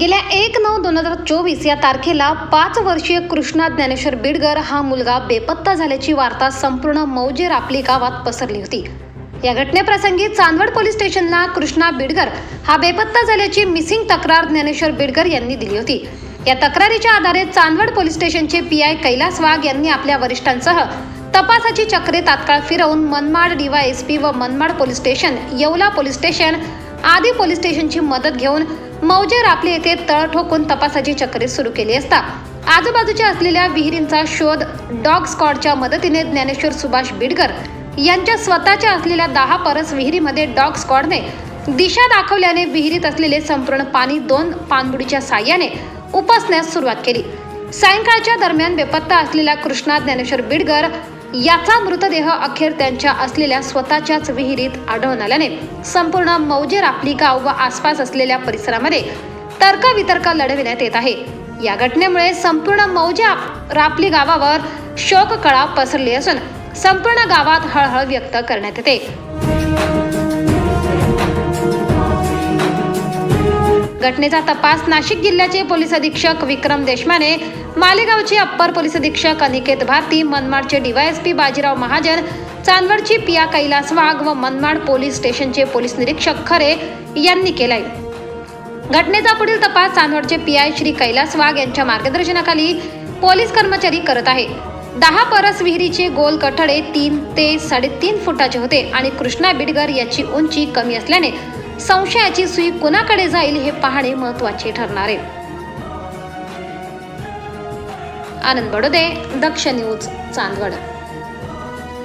गेल्या एक नऊ दोन हजार चोवीस या तारखेला पाच वर्षीय कृष्णा ज्ञानेश्वर बिडगर हा मुलगा बेपत्ता झाल्याची वार्ता संपूर्ण मौजे रापली गावात पसरली होती. या घटनेप्रसंगी चांदवड पोलीस स्टेशनला कृष्णा बिडगर हा बेपत्ता झाल्याची मिसिंग तक्रार ज्ञानेश्वर बिडगर यांनी दिली होती. या तक्रारीच्या आधारे चांदवड पोलीस स्टेशनचे पी आय कैलास वाघ यांनी आपल्या वरिष्ठांसह तपासाची चक्रे तात्काळ फिरवून मनमाड डीवायएसपी व Manmad police station Yeola police station आदी पोलीस स्टेशनची मदत घेऊन मौजे रापली येथे तळ ठोकून तपासाची चक्रे सुरू केली असता. आजूबाजूच्या असलेल्या विहिरींचा शोध डॉग स्कॉडच्या मदतीने ज्ञानेश्वर सुभाष बिडकर यांच्या स्वतःच्या असलेल्या दहा परस विहिरीमध्ये डॉग स्कॉडने दिशा दाखवल्याने विहिरीत असलेले संपूर्ण पाणी दोन पाणबुडीच्या साह्याने उपसण्यास सुरुवात केली. सायंकाळच्या दरम्यान बेपत्ता असलेला कृष्णा ज्ञानेश्वर बिडगर याचा मृतदेह अखेर त्यांच्या असलेल्या स्वतःच्याच विहिरीत आढळून आल्याने संपूर्ण मौजे रापली गाव व आसपास असलेल्या परिसरामध्ये तर्कवितर्क लढविण्यात येत आहे. या घटनेमुळे संपूर्ण मौजे रापली गावावर शोककळा पसरली असून संपूर्ण गावात हळहळ व्यक्त करण्यात येते. घटनेचा तपास नाशिक जिल्ह्याचे पोलीस अधीक्षक विक्रम देशमाने मालेगावचे अप्पर पोलीस अधीक्षक अनिकेत भारती मनमाडचे डीवायएसपी बाजीराव महाजन चांदवडची पिया कैलास वाघ व मनमाड पोलीस स्टेशनचे पोलीस निरीक्षक खरे यांनी केलाय. घटनेचा पुढील तपास चांदवडचे पीआय श्री कैलास वाघ यांच्या मार्गदर्शनाखाली पोलीस कर्मचारी करत आहे. दहा परस विहिरीचे गोल कठडे तीन ते साडेतीन फुटाचे होते आणि कृष्णा बिडगर याची उंची कमी असल्याने संशयाची सुई कुणाकडे जाईल हे पाहणे महत्त्वाचे ठरणार आहे. आनंद बडोदे दक्ष न्यूज चांदवड.